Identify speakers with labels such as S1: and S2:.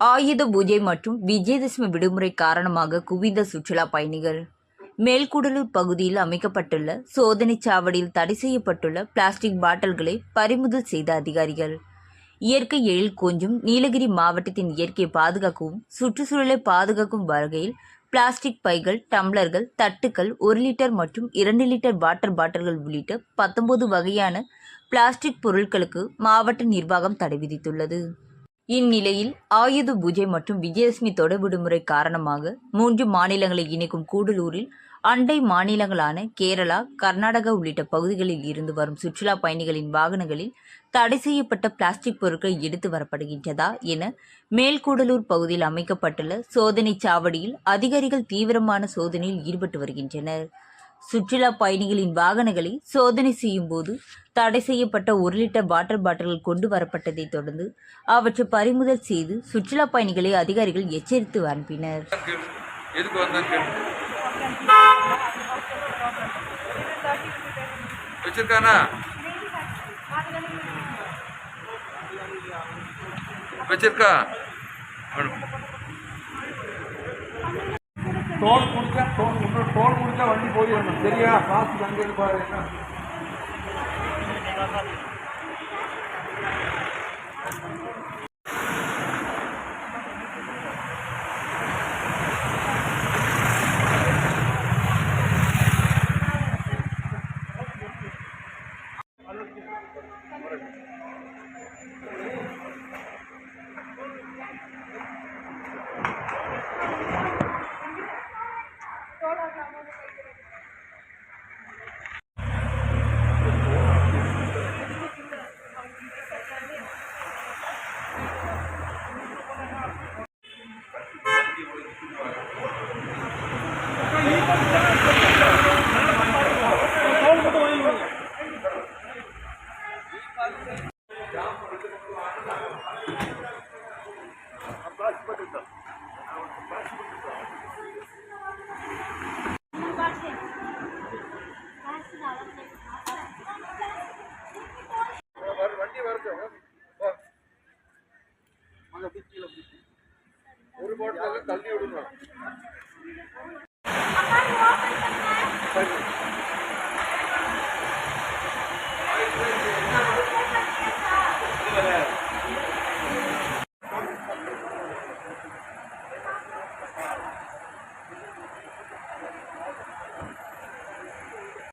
S1: ஆயுத பூஜை மற்றும் விஜயதசமி விடுமுறை காரணமாக குவிந்த சுற்றுலா பயணிகள். மேல்குடலூர் பகுதியில் அமைக்கப்பட்டுள்ள சோதனைச் சாவடியில் தடை செய்யப்பட்டுள்ள பிளாஸ்டிக் பாட்டில்களை பறிமுதல் செய்த அதிகாரிகள். இயற்கை எழில் கொஞ்சும் நீலகிரி மாவட்டத்தின் இயற்கையை பாதுகாக்கவும் சுற்றுச்சூழலை பாதுகாக்கும் வகையில் பிளாஸ்டிக் பைகள் டம்ளர்கள் தட்டுக்கள் ஒரு லிட்டர் மற்றும் இரண்டு லிட்டர் வாட்டர் பாட்டில்கள் உள்ளிட்ட பத்தொன்பது வகையான பிளாஸ்டிக் பொருட்களுக்கு மாவட்ட நிர்வாகம் தடை விதித்துள்ளது. இந்நிலையில் ஆயுத பூஜை மற்றும் விஜயதசமி தொடர் விடுமுறை காரணமாக மூன்று மாநிலங்களை இணைக்கும் கூடலூரில் அண்டை மாநிலங்களான கேரளா கர்நாடகா உள்ளிட்ட பகுதிகளில் இருந்து வரும் சுற்றுலா பயணிகளின் வாகனங்களில் தடை செய்யப்பட்ட பிளாஸ்டிக் பொருட்கள் எடுத்து வரப்படுகின்றதா என மேல்கூடலூர் பகுதியில் அமைக்கப்பட்டுள்ள சோதனைச் சாவடியில் அதிகாரிகள் தீவிரமான சோதனையில் ஈடுபட்டு வருகின்றனர். சுற்றுலா பயணிகளின் வாகனங்களை சோதனை செய்யும் போது தடை செய்யப்பட்ட ஒரு லிட்டர் வாட்டர் பாட்டில்கள் கொண்டு வரப்பட்டதைத் தொடர்ந்து அவற்றை பறிமுதல் செய்து சுற்றுலா பயணிகளை அதிகாரிகள் எச்சரித்து அனுப்பினர்.
S2: வச்சிருக்கானா? வச்சிருக்கா?
S3: டோல் கொடுத்தா டோல் இன்னொரு டோல் கொடுத்தா வண்டி போயிடணும். சரியா? காசு அங்கே இருப்பாரு
S2: hablamos de ஒரு பாட்டில் தள்ளி விடுங்க